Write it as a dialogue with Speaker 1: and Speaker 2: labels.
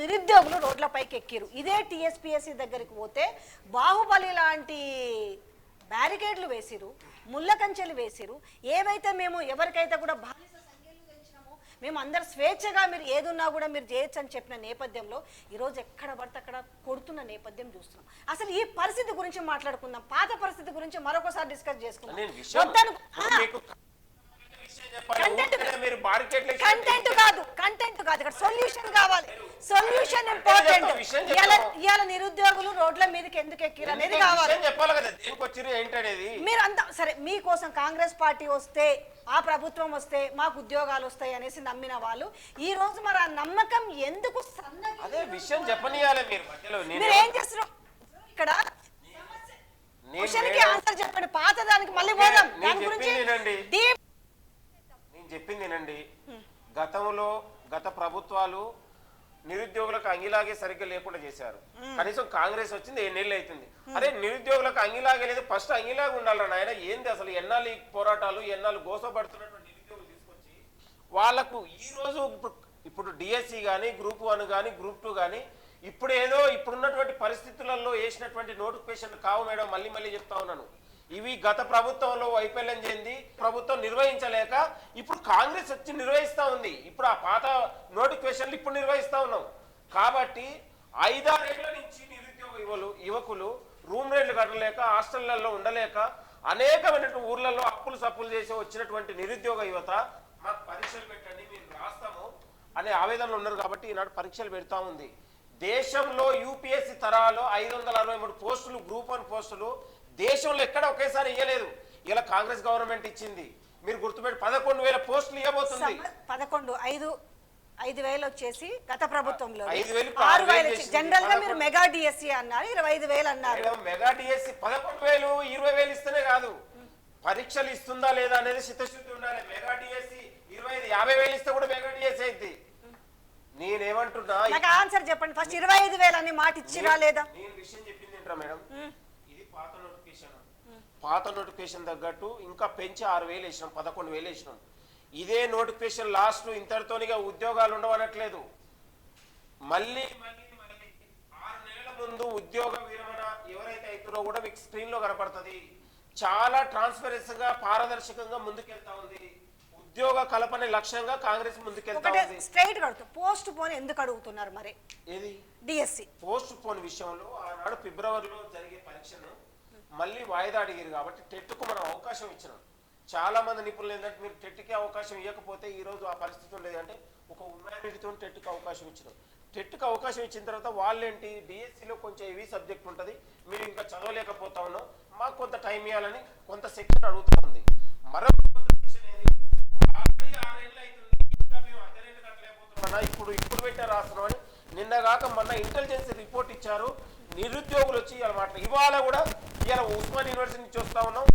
Speaker 1: నిరుద్యోగులు రోడ్లపైకి ఎక్కిరు ఇదే టీఎస్పీఎస్సీ దగ్గరికి పోతే బాహుబలి లాంటి బ్యారికేడ్లు వేసిరు ముళ్ళ కంచెలు వేసిరు. ఏవైతే మేము ఎవరికైతే కూడా మేము అందరు స్వేచ్ఛగా మీరు ఏదున్నా కూడా మీరు చేయొచ్చు అని చెప్పిన నేపథ్యంలో ఈరోజు ఎక్కడ పడితే అక్కడ కొడుతున్న నేపథ్యం చూస్తున్నాం. అసలు ఈ పరిస్థితి గురించి మాట్లాడుకుందాం. పాత పరిస్థితి గురించి మరొకసారి డిస్కస్ చేసుకుందాం. కంటెంట్ కాదు కంటెంట్ కాదు. ఇక్కడ సొల్యూషన్ కావాలి. సొల్యూషన్ ఇంపార్టెంట్ ఇవాళ నిరుద్యోగులు రోడ్ల మీదకి ఎందుకు ఎక్కిరు అనేది
Speaker 2: ఎందుకు
Speaker 1: కావాలి. మీరు అంతా సరే మీకోసం కాంగ్రెస్ పార్టీ వస్తే ఆ ప్రభుత్వం వస్తే మాకు ఉద్యోగాలు వస్తాయి అనేసి నమ్మిన వాళ్ళు ఈ రోజు మరి ఆ నమ్మకం ఎందుకు
Speaker 2: అదే విషయం చెప్పనీయాలి మీరు మధ్యలో. నేను
Speaker 1: మీరు ఏం చేస్తున్నారు? ఇక్కడ
Speaker 2: క్వశ్చన్కి
Speaker 1: ఆన్సర్ చెప్పండి. పాత దానికి మళ్ళీ పోదాం. దాని గురించి
Speaker 2: చెప్పింది వినండి.
Speaker 1: డీప్
Speaker 2: నేను చెప్పింది వినండి గతంలో గత ప్రభుత్వాలు నిరుద్యోగులకు అంగిలాగే సరిగ్గా లేకుండా చేశారు. కనీసం కాంగ్రెస్ వచ్చింది ఏడేళ్ళు అవుతుంది అరే నిరుద్యోగులకు అంగిలాగే లేదు ఫస్ట్ అంగిలాగా ఉండాలి నాయన. ఏంది అసలు ఎన్నాళ్ళు పోరాటాలు ఎన్నాళ్ళు గోసపడుతున్నటువంటి నిరుద్యోగులు తీసుకొచ్చి వాళ్ళకు ఈ రోజు ఇప్పుడు- డిఎస్సి కానీ గ్రూప్ వన్ కానీ గ్రూప్ టూ కానీ ఇప్పుడు ఏదో ఇప్పుడున్నటువంటి పరిస్థితులలో వేసినటువంటి నోటిఫికేషన్ కావు మేడం మళ్ళీ మళ్ళీ చెప్తా ఉన్నాను. ఇవి గత ప్రభుత్వంలో వైఫల్యం చెంది ప్రభుత్వం నిర్వహించలేక ఇప్పుడు కాంగ్రెస్ వచ్చి నిర్వహిస్తా ఉంది. ఇప్పుడు ఆ పాత నోటిఫికేషన్లు ఇప్పుడు కాబట్టి ఐదారేళ్ళ నుంచి నిరుద్యోగ యువలు యువకులు రూమ్ రేట్లు కట్టలేక హాస్టళ్ళలో ఉండలేక అనేకమైనటువంటి ఊర్లలో అప్పులు సప్పులు చేసి వచ్చినటువంటి నిరుద్యోగ యువత మాకు పరీక్షలు పెట్టండి మేము రాస్తాము అనే ఆవేదనలు ఉన్నారు కాబట్టి ఈనాడు పరీక్షలు పెడతా ఉంది. దేశంలో యూపీఎస్సీ తరాలు ఐదు వందల అరవై మూడు పోస్టులు గ్రూప్ వన్ పోస్టులు దేశంలో ఎక్కడ ఒకేసారి ఇవ్వలేదు ఇలా కాంగ్రెస్ గవర్నమెంట్ ఇచ్చింది. మీరు గుర్తుపెట్టి పదకొండు వేల పోస్టులు ఇవ్వబోతుంది
Speaker 1: పదకొండు ఐదు ఐదు వేలు వచ్చేసి గత ప్రభుత్వంలో ఆరు
Speaker 2: వేలు.
Speaker 1: జనరల్గా మీరు. మెగా డిఎస్సి అన్నారు ఇరవై ఐదు వేలు అన్నారు.
Speaker 2: మెగా డిఎస్సి పదకొండు వేలు ఇరవై వేలు ఇస్తేనే కాదు. పరీక్షలు ఇస్తుందా లేదా అనేది చిత్తశుద్ధి ఉండాలి. మెగా డిఎస్సి ఇరవై ఐదు యాభై వేలు ఇస్తే కూడా మెగా డిఎస్సి అయింది నేనేమంటున్నా
Speaker 1: నాకు ఆన్సర్ చెప్పండి. ఫస్ట్ ఇరవై ఐదు వేలు అని మాట ఇచ్చిరా లేదా?
Speaker 2: నేను విషయం చెప్పింది ఏంట్రా మేడం? ఇది పాత నోటిఫికేషన్. పాత నోటిఫికేషన్ తగ్గట్టు ఇంకా పెంచి ఆరు వేలు వేసినాం పదకొండు వేలు వేసినాం. ఇదే నోటిఫికేషన్ లాస్ట్ ఇంతటితోనిగా ఉద్యోగాలు ఉండవనట్లేదు. మళ్ళీ మళ్ళీ మళ్ళీ ఆరు నెలల ముందు ఉద్యోగ విరమణ ఎవరైతే అవుతారో కూడా మీకు స్క్రీన్లో కనపడుతుంది. చాలా ట్రాన్స్పరెన్సీగా పారదర్శకంగా ముందుకెళ్తా ఉంది. ఉద్యోగ కల్పన లక్ష్యంగా కాంగ్రెస్ ముందుకెళ్తా
Speaker 1: ఒకటే
Speaker 2: ఉంది.
Speaker 1: స్ట్రైట్ కడుతూ పోస్ట్ పోన్ ఎందుకు అడుగుతున్నారు మరి?
Speaker 2: ఏది?
Speaker 1: డిఎస్సి
Speaker 2: పోస్ట్ పోన్ విషయంలో ఆనాడు ఫిబ్రవరిలో జరిగే పరీక్షను మళ్ళీ వాయిదా అడిగారు కాబట్టి టెట్కు మనం అవకాశం ఇచ్చినాం. చాలా మంది నిపుణులు ఏంటంటే మీరు టెట్కి అవకాశం ఇవ్వకపోతే ఈరోజు ఆ పరిస్థితి లేదంటే ఒక హ్యుమానిటీతో టెట్కి అవకాశం ఇచ్చినారు. టెట్కి అవకాశం ఇచ్చిన తర్వాత వాళ్ళేంటి? డిఎస్సిలో కొంచెం హెవీ సబ్జెక్ట్ ఉంటుంది. మీరు ఇంకా చదవలేకపోతా ఉన్నాం. మాకు కొంత టైం ఇవ్వాలని కొంత సెక్షన్ అడుగుతా ఉంది. మరొక కొంత ఇప్పుడు ఇప్పుడు పెట్టే రాస్తున్నాం అని నిన్న కాక మొన్న ఇంటెలిజెన్స్ రిపోర్ట్ ఇచ్చారు. నిరుద్యోగులు వచ్చి ఇవాళ మాట ఇవాళ కూడా ఇవాళ ఉస్మాన్ యూనివర్సిటీ నుంచి వస్తా ఉన్నాం.